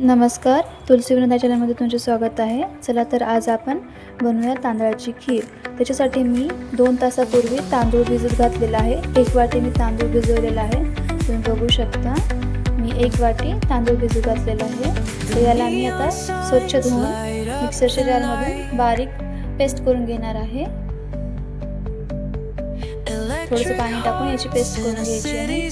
नमस्कार तुलसी वृंदा चॅनलमध्ये तुमचे स्वागत आहे. चला तर आज आपण बनवूया तांदळाची खीर. त्याच्यासाठी मी दोन तासापूर्वी तांदूळ भिजत घातलेला आहे. एक वाटी मी तांदूळ भिजवलेला आहे. तुम्ही बघू शकता. मी एक वाटी तांदूळ भिजत घातलेला आहे. तर याला मी आता स्वच्छ धुवून मिक्सरच्या जारमधून बारीक पेस्ट करून घेणार आहे. थोडंसं पाणी टाकून याची पेस्ट करून घ्यायची आहे.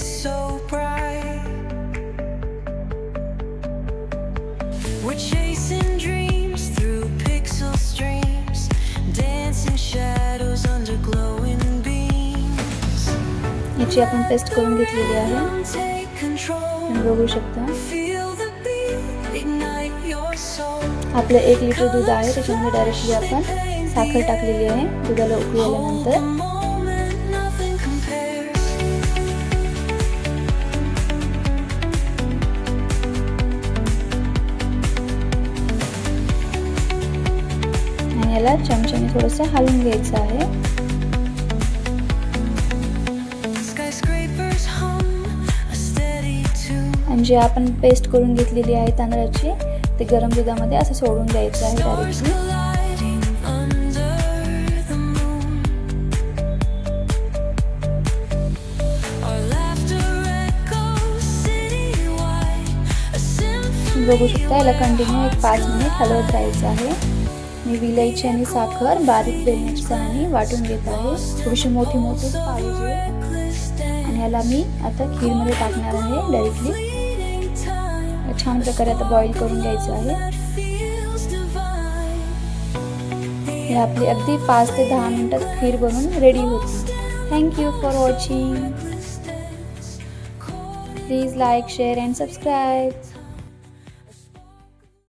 याची आपण पेस्ट करून घेतलेली आहे. बघू शकता. आपलं एक लिटर दूध आहे त्याच्यामध्ये डायरेक्टली आपण साखर टाकलेली आहे दुधाला उकळी आल्यानंतर आणि याला चमच्याने थोडंसं हलवून घ्यायचं आहे. आणि जे आपण पेस्ट करून घेतलेली आहे तांदळाची ते गरम दुधामध्ये असं सोडून द्यायचं आहे डायरेक्टली बघू शकता याला कंटिन्यू एक पाच मिनिट हलवत राहायचं आहे. मी विलायची आणि साखर बारीक बेलण्याची आणि वाटून घेत आहे. थोडीशी मोठी मोठी पाहिजे आणि याला मी आता खीरमध्ये टाकणार आहे डायरेक्टली छान प्रकारे आता बॉईल करून घ्यायचं आहे. हे आपली अगदी पाच ते दहा मिनटात खीर बनून रेडी होती. Thank you for watching please like share and subscribe